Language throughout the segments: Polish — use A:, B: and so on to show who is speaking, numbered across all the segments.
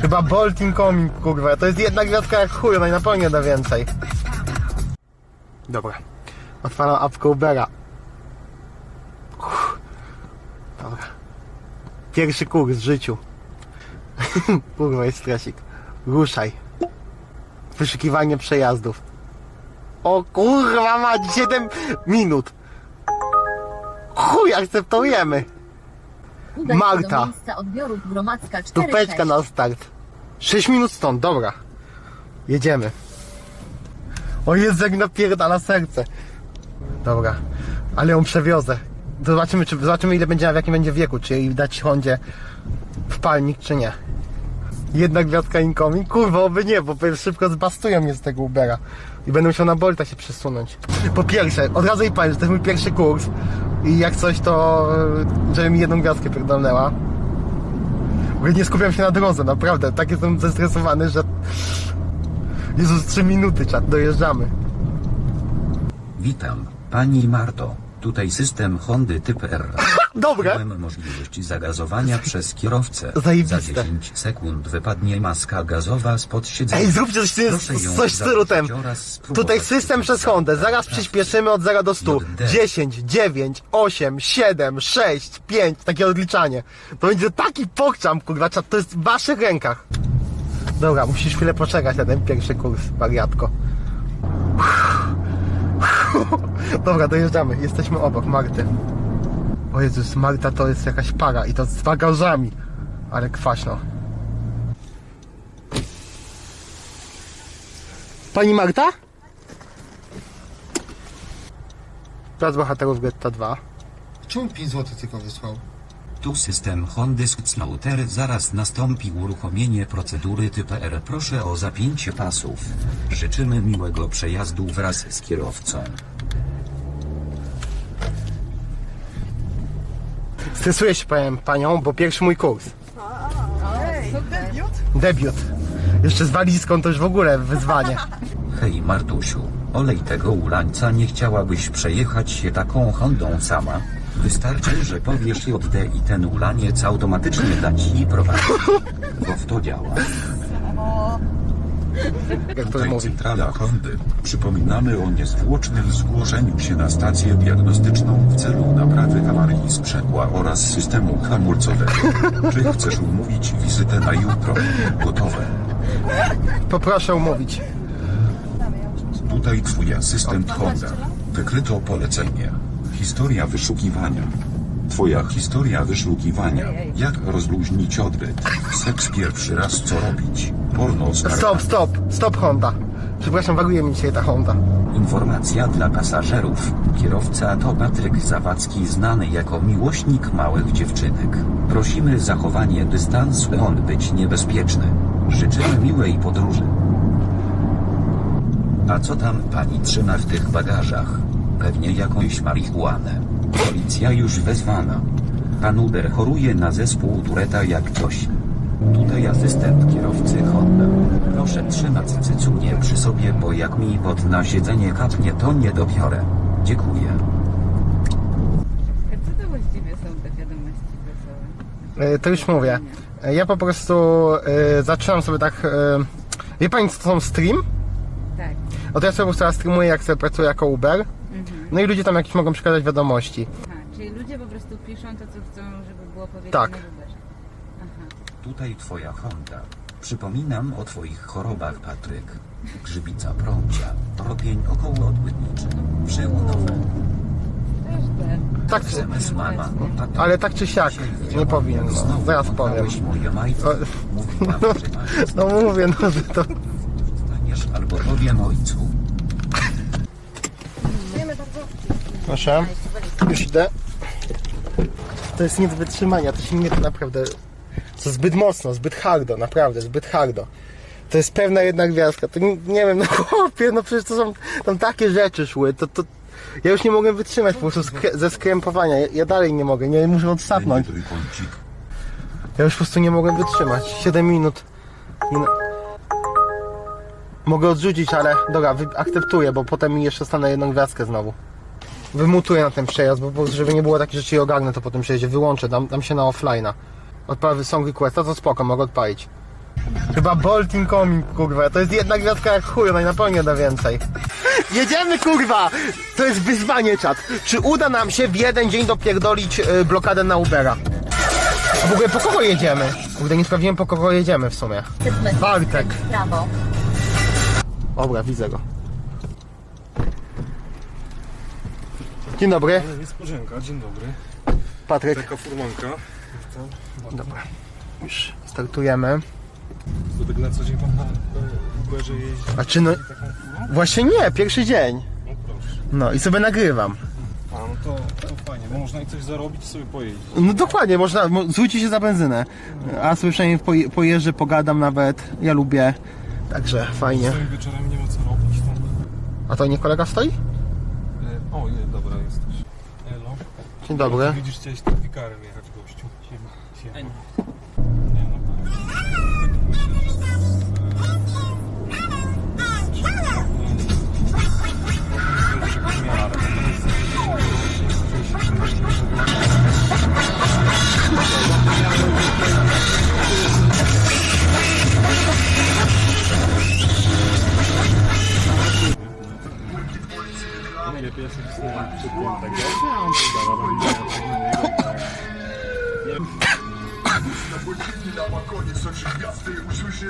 A: Chyba Bolt incoming, kurwa. To jest jedna gwiazdka jak chuj, ona i na pewno da więcej. Dobra. Otwaram apkę Ubera. Uff. Dobra. Pierwszy kurs w życiu. kurwa, jest stresik. Ruszaj. Wyszukiwanie przejazdów. O kurwa, ma 7 minut. Chuj, akceptujemy.
B: Udaj się
A: Marta.
B: do miejsca odbioru Gromadzka 4
A: Tupeczka na start. 6 minut stąd, dobra. Jedziemy. O Jezu, jak napierdala serce. Dobra, ale ją przewiozę. Zobaczymy, czy, zobaczymy ile będzie, w jakim będzie wieku, czy jej dać Hondzie wpalnik, czy nie. Jedna gwiazdka incoming? Kurwa, oby nie, bo szybko zbastują mnie z tego Ubera. I będę musiał na Bolta się przesunąć. Po pierwsze, od razu i powiem, że to jest mój pierwszy kurs. I jak coś, to e, żeby mi jedną gwiazdkę pierdolnęła. Nie skupiam się na drodze, naprawdę. Tak jestem zestresowany, że... Jezus, 3 minuty, czat, dojeżdżamy.
C: Witam, pani Marto. Tutaj system Hondy typ R.
A: Dobra.
C: Miałem możliwość zagazowania przez kierowcę.
A: Zajebiste.
C: Za 10 sekund wypadnie maska gazowa spod siedzenia.
A: Ej, zróbcie coś,
C: ją
A: coś z stylu tem.
C: zacząć oraz spróbować
A: Tutaj system przez Hondę. Zaraz przyspieszymy od 0 do 100.
C: JD.
A: 10, 9, 8, 7, 6, 5. Takie odliczanie. To będzie taki pokczam, kurwa. To jest w waszych rękach. Dobra, musisz chwilę poczekać na ten pierwszy kurs, wariatko. Dobra, dojeżdżamy. Jesteśmy obok Marty. O Jezus, Marta to jest jakaś para i to z bagażami. Ale kwaśno. Pani Marta? Plac Bohaterów Getta 2.
D: Czemu 5 zł tylko wysłał?
C: Tu system Hondy Slaughter. Zaraz nastąpi uruchomienie procedury typ R. Proszę o zapięcie pasów. Życzymy miłego przejazdu wraz z kierowcą.
A: Stresuję się powiem panią, bo pierwszy mój kurs. Debiut. Jeszcze z walizką to już w ogóle wyzwanie.
C: Hej Martusiu, olej tego ulańca nie chciałabyś przejechać się taką Hondą sama? Wystarczy, że powiesz JD i ten ulaniec automatycznie da ci prowadzi. Bo w to działa.
A: Jak to mówi.
E: centrala Hondy. Przypominamy o niezwłocznym zgłoszeniu się na stację diagnostyczną w celu naprawy awarii sprzęgła oraz systemu hamulcowego. Czy chcesz umówić wizytę na jutro? Gotowe.
A: Poproszę umówić.
E: Tutaj twój asystent Honda. Wykryto polecenie. Historia wyszukiwania. Twoja historia wyszukiwania. Jak rozluźnić odbyt. Seks pierwszy raz co robić. Porno skarga.
A: Stop, stop, stop Honda. Przepraszam, waguje mi dzisiaj ta Honda.
C: Informacja dla pasażerów. Kierowca to Patryk Zawadzki znany jako miłośnik małych dziewczynek. Prosimy zachowanie dystansu, on być niebezpieczny. Życzymy miłej podróży. A co tam pani trzyma w tych bagażach? Pewnie jakąś marihuanę. Policja już wezwana. Pan Uber choruje na zespół Tureta jak coś. Tutaj asystent kierowcy Honda. Proszę trzymać cycunie przy sobie, bo jak mi pod na siedzenie kapnie, to nie dobiorę. Dziękuję.
F: A co to właściwie są te wiadomości wesołe?
A: E, To już mówię. E, Ja po prostu e, zaczynam sobie tak... e, Wie pani co to są stream?
F: Tak.
A: No to ja sobie po prostu teraz streamuję jak sobie pracuję jako Uber. No i ludzie tam jakieś mogą przekazać wiadomości.
F: Aha, czyli ludzie po prostu piszą to, co chcą, żeby było powiedziane
A: Tak.
F: w Uberze. Aha.
C: Tutaj twoja Honda. Przypominam o twoich chorobach, Patryk. Grzybica prącia, ropień okołoodbytniczy, przełonowe.
F: Też.
A: Tak,
C: SMS mama, o tato.
A: ale tak czy siak,
C: Dzisiaj
A: nie
C: widziałam,
A: powinien,
C: jak
A: no.
C: znowu
A: Zaraz powiem.
C: oddałeś moje majtki.
A: O,
C: Mówiłam, że masz
A: no mówię, no że to...
C: Dostaniesz albo powiem ojcu.
A: Proszę. Już idę. To jest nie do wytrzymania, to się nie to naprawdę... To zbyt mocno, zbyt hardo, naprawdę, zbyt hardo. To jest pewna jedna gwiazdka. To nie, nie wiem, no chłopie, no przecież to są tam takie rzeczy szły, to, to ja już nie mogłem wytrzymać po prostu skre, ze skrępowania. Ja, ja dalej nie mogę, nie muszę odsapnąć. Ja już po prostu nie mogłem wytrzymać. 7 minut. No. Mogę odrzucić, ale dobra, akceptuję, bo potem mi jeszcze stanę jedną gwiazdkę znowu. Wymutuję na ten przejazd, bo prostu, żeby nie było takich rzeczy i ogarnę to po tym przejeździe. Wyłączę, dam, dam się na offline'a. Odprawy song requesta, to spoko, mogę odpalić. Chyba Bolt Incoming, kurwa. To jest jedna gwiazdka jak chuj, ona na pewno nie da więcej. Jedziemy, kurwa! To jest wyzwanie, czat. Czy uda nam się w jeden dzień dopierdolić y, blokadę na Ubera? A w ogóle po kogo jedziemy? Kurde, nie sprawdziłem po kogo jedziemy w sumie. Bartek.
B: prawo.
A: Dobra, widzę go. Dzień dobry,
G: Niespodzianka, dzień dobry.
A: Patryk.
G: Taka furmanka.
A: Dobra, już startujemy.
G: To tak na co dzień pan na Uberze jeździ
A: A czy no... Właśnie nie, pierwszy dzień.
G: No proszę.
A: No i sobie nagrywam.
G: A no to, to fajnie, bo można i coś zarobić i sobie pojeździć.
A: No dokładnie, można, mo- zwróćcie się za benzynę. A sobie przynajmniej poje, pojeżdżę, pogadam nawet. Ja lubię. Także fajnie.
G: Swoim wieczorem nie ma co robić. To...
A: A to nie kolega stoi?
G: E, O, nie, dobra.
A: Dzień dobry.
G: Widzisz, chciałeś tym wikarem jechać gościu. Siema. Siema.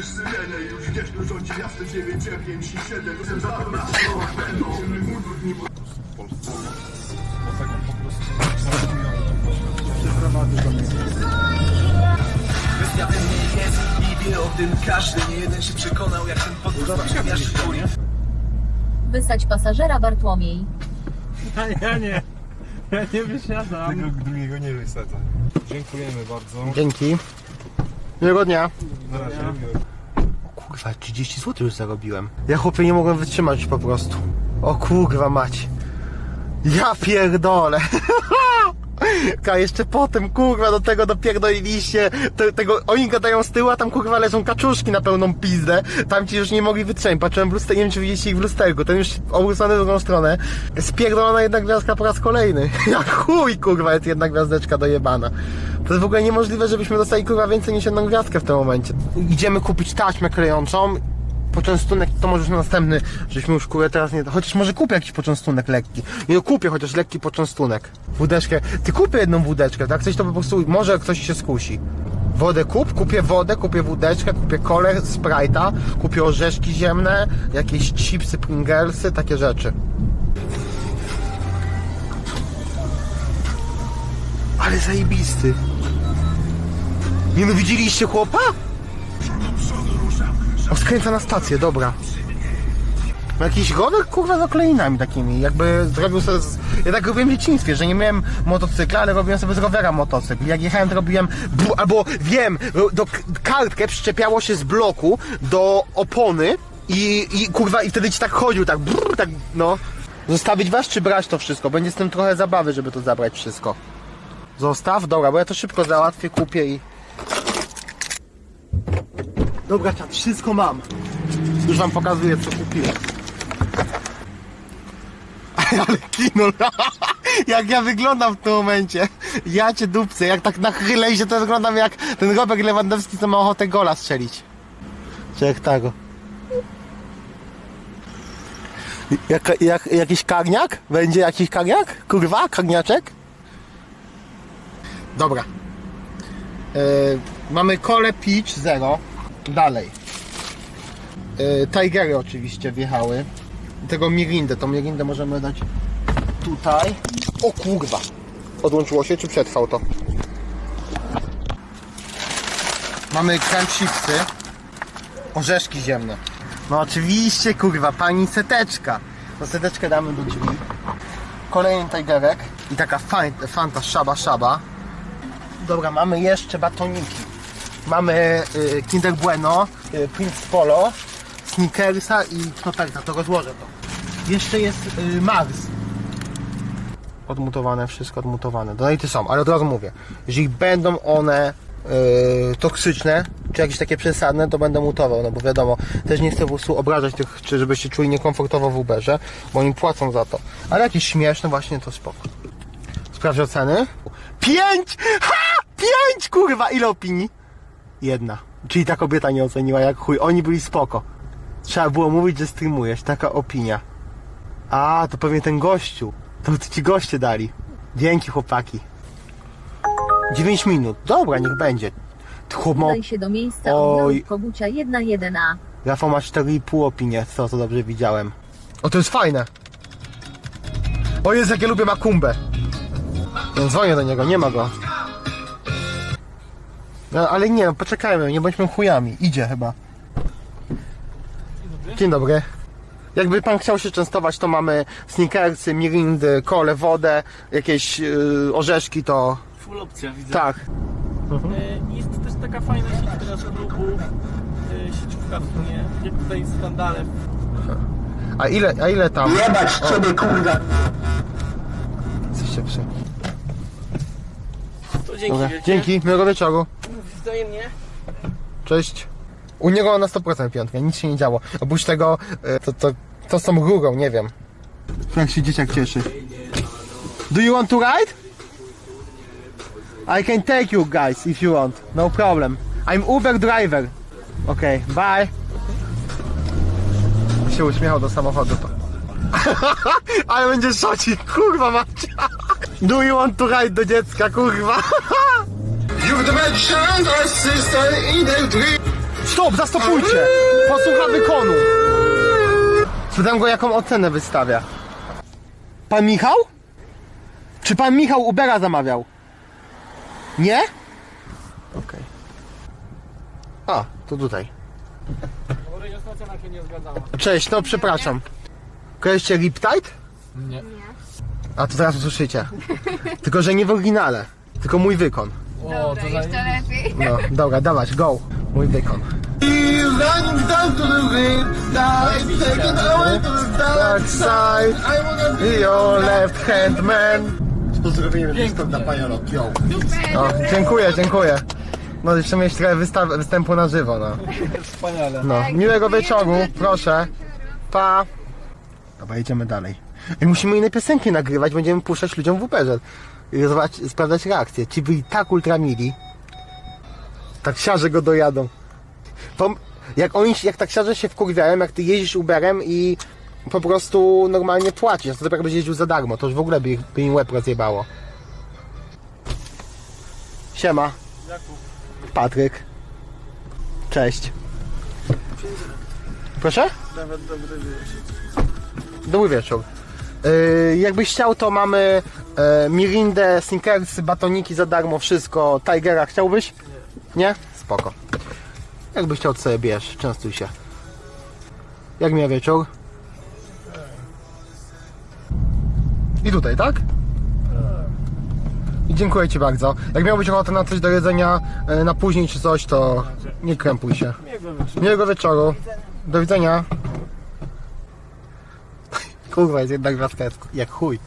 H: Usłyszysz syrenę Już wiesz, kto rządzi miastem 9, 9 i 7 Jestem za to na będą Ciemny mundur nie
G: Bo tak po prostu zarabują
I: Kwestia we mnie jest i wie o tym każdy Nie jeden się przekonał jak ten kuli
B: Wysać pasażera Bartłomiej.
G: Tego drugiego nie wysadzę. Dziękujemy bardzo.
A: Dzięki. Miłego dnia.
G: Na razie.
A: Kurwa, 30 zł już zarobiłem. Ja chłopie nie mogłem wytrzymać po prostu. O kurwa mać. Ja pierdolę. A jeszcze potem, kurwa, do tego dopierdoliliście te, tego, oni gadają z tyłu, a tam kurwa leżą kaczuszki na pełną pizdę. Tam ci już nie mogli wytrzymać. Patrzyłem w lusterku, nie wiem czy widzieliście ich w lusterku, ten już obrócony w drugą stronę. Spierdolona jedna gwiazdka po raz kolejny. Jak chuj, kurwa, jest jedna gwiazdeczka dojebana. To jest w ogóle niemożliwe, żebyśmy dostali kurwa więcej niż jedną gwiazdkę w tym momencie. Idziemy kupić taśmę klejącą poczęstunek to może już na następny, żeśmy już kurę teraz nie... Chociaż może kupię jakiś poczęstunek lekki. Nie no, kupię chociaż lekki poczęstunek. Wódeczkę. Ty kupię jedną wódeczkę, tak? Coś to po prostu... Może ktoś się skusi. Wodę kup, kupię wodę, kupię wódeczkę, kupię kolę, Sprite'a, kupię orzeszki ziemne, jakieś chipsy, Pringlesy, takie rzeczy. Ale zajebisty. Nie no, widzieliście chłopa? O, skręca na stację, dobra. Ma Jakiś rower, kurwa, z okleinami takimi, jakby zrobił sobie... Z... Ja tak robiłem w dzieciństwie, że nie miałem motocykla, ale robiłem sobie z rowera motocykl. Jak jechałem, to robiłem... Bu... Albo, wiem, do kartkę przyczepiało się z bloku do opony i, i kurwa, i wtedy ci tak chodził, tak brrr, tak, no. Zostawić was, czy brać to wszystko? Będzie z tym trochę zabawy, żeby to zabrać wszystko. Zostaw? Dobra, bo ja to szybko załatwię, kupię i... Dobra, czat, wszystko mam. Już wam pokazuję, co kupiłem. Ale kino, jak ja wyglądam w tym momencie. Ja cię dupcę, jak tak nachylę się, to wyglądam jak ten Robert Lewandowski, co ma ochotę gola strzelić. Czy jak tego. Jak, jak, jakiś karniak? Będzie jakiś karniak? Kurwa, karniaczek? Dobra. Yy, mamy kole Peach Zero. Dalej. Yy, Tigery oczywiście wjechały. Tego Mirindę, tą Mirindę możemy dać tutaj. O kurwa! Odłączyło się, czy przetrwał to? Mamy crunch chipsy. Orzeszki ziemne. No oczywiście, kurwa, pani seteczka. No seteczkę damy do drzwi. Kolejny tigerek. I taka fan- fanta szaba szaba. Dobra, mamy jeszcze batoniki. Mamy y, Kinder Bueno, y, Prince Polo, Snickersa i Knopersa, to rozłożę to. Jeszcze jest y, Mars. Odmutowane, wszystko odmutowane. Donaty są, ale od razu mówię, jeżeli będą one toksyczne, czy jakieś takie przesadne, to będę mutował, no bo wiadomo, też nie chcę po prostu obrażać tych, czy żebyście czuli niekomfortowo w Uberze, bo oni płacą za to. Ale jakieś śmieszne właśnie, to spoko. Sprawdź oceny. Pięć! Ha! Pięć, kurwa! Ile opinii? Jedna. Czyli ta kobieta nie oceniła jak chuj. Oni byli spoko. Trzeba było mówić, że streamujesz. Taka opinia. A, to pewnie ten gościu. To ci goście dali. Dzięki chłopaki. 9 minut. Dobra, niech będzie. Chłop ma...
B: Udaj się do miejsca
A: Oj.
B: Kogucia 1-1A.
A: Rafał ma 4,5 opinie, co to dobrze widziałem. O, to jest fajne. O jest jak ja lubię Makumbę. No, dzwonię do niego, nie ma go. No, ale nie, no, poczekajmy, nie bądźmy chujami. Idzie chyba. Dzień dobry. Jakby pan chciał się częstować, to mamy sneakersy, mirindy, kole, wodę, jakieś yy, orzeszki, to
J: Full opcja widzę.
A: tak.
J: E, Jest też taka fajna sieć teraz klubów, e, sieciówka w sumie, jak tutaj skandale.
A: A ile, a ile tam?
I: Jebać ciebie kurwa!
A: Jesteście przy.
J: To dzięki,
A: Dobra,
J: wiecie.
A: dzięki, miłego wieczoru.
J: Wzajemnie.
A: Cześć. U niego na 100% piątka, nic się nie działo. Oprócz tego, e, to, to, to z tą rurą, nie wiem. Jak się dzieciak cieszy. Do you want to ride? I can take you guys if you want. No problem. I'm Uber driver. Okej, bye. Się uśmiechał do samochodu to. Ale będzie szocik, kurwa macie. Do you want to ride do dziecka, kurwa. Stop, zastopujcie! Posłucha wykonu. Spytam go, jaką ocenę wystawia. Pan Michał? Czy pan Michał Ubera zamawiał? Nie? Okej. A, to tutaj.
G: Rejestracja nam się nie zgadzała.
A: Cześć, no przepraszam. Kojarzycie Riptide?
G: Nie.
A: A to zaraz usłyszycie. Tylko, że nie w oryginale. Tylko mój wykon.
G: O, to za...
F: lepiej.
A: No, dobra, dawać, go. Mój wykon.
H: Running down to the riverside Taking away to the dark side I wanna be
A: Your left hand man.
D: Pozdrowienia wszystko dla Pania Rock, yo.
A: O, dziękuję, dziękuję. No jeszcze mieć trochę występu na żywo, no.
G: Wspaniale.
A: No, miłego wieczoru, proszę. Pa. Dobra, jedziemy dalej. I musimy inne piosenki nagrywać, będziemy puszczać ludziom w Uberze. I sprawdzać reakcję. Ci byli tak ultra mili. Taksiarze go dojadą. Pom- jak oni, jak taksiarze się wkurwiają, jak ty jeździsz Uberem i po prostu normalnie płacisz, to dopiero byś jeździł za darmo, to już w ogóle by, ich- by im łeb rozjebało. Siema. Patryk. Cześć. Proszę?
J: Nawet dobry wieczór.
A: Dobry wieczór. Yy, jakbyś chciał, to mamy yy, Mirindę, Snickersy, batoniki za darmo, wszystko. Tigera chciałbyś? Nie? Spoko. Jakbyś chciał, to sobie bierz, częstuj się. Jak miał wieczór? I tutaj, tak? I dziękuję Ci bardzo. Jak miałbyś ochotę na coś do jedzenia yy, na później czy coś, to nie krępuj się.
J: Miłego wieczoru.
A: Do widzenia. Kurwa, jest jednak wrzaska jak- jak chuj.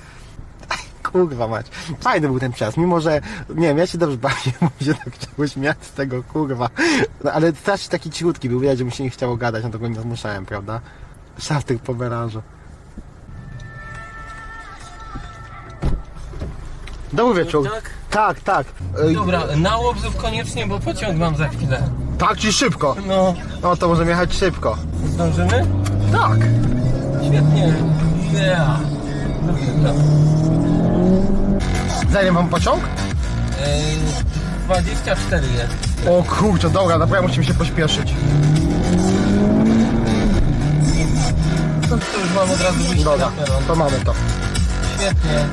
A: Kurwa mać. Fajny był ten czas, mimo że, nie wiem, ja się dobrze bawię, bo się tak chciało śmiać z tego, kurwa. No, ale strasznie taki cichutki był, widać, że mi się nie chciało gadać, no to go nie zmuszałem, prawda? Szaftyk po melanżu. Dobry wieczór.
J: Tak?
A: Tak, tak. Ej,
J: Dobra, na łobzów koniecznie, bo pociąg mam za chwilę.
A: tak, czyli szybko.
J: No,
A: No to możemy jechać szybko.
J: zdążymy?
A: Tak.
J: Świetnie. Yeah. Dobra.
A: Za ile mam pociąg?
J: Ej, 24 jest.
A: O kurczę, dobra, naprawdę musimy się pośpieszyć.
J: To już mam od razu wyjść
A: Dobra,
J: na peron.
A: to mamy to.
J: Świetnie.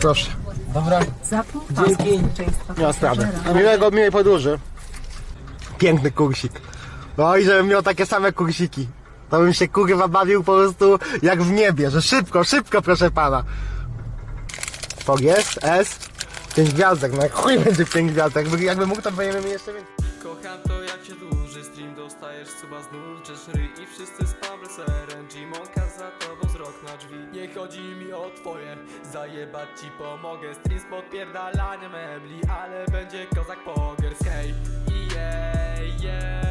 A: Proszę.
J: Dobra. Dzięki.
A: Nie ma sprawy. Miłego, miłej podróży. Piękny kursik. No i żebym miał takie same kursiki. To bym się kurwa bawił po prostu jak w niebie, że szybko, szybko proszę pana. Fog jest, S, 5 gwiazdek, no jak chuj będzie 5 gwiazdek, jakby, jakby mógł to będziemy mieli jeszcze więcej.
I: Kocham to jak się dłuży stream Dostajesz suba znów, ryj i wszyscy z Pableserem G-Monka za tobą wzrok na drzwi. Nie chodzi mi o twoje, zajebać ci pomogę. Stream z podpierdalaniem mebli, ale będzie kozak pogers Hej, jej, jej, jej,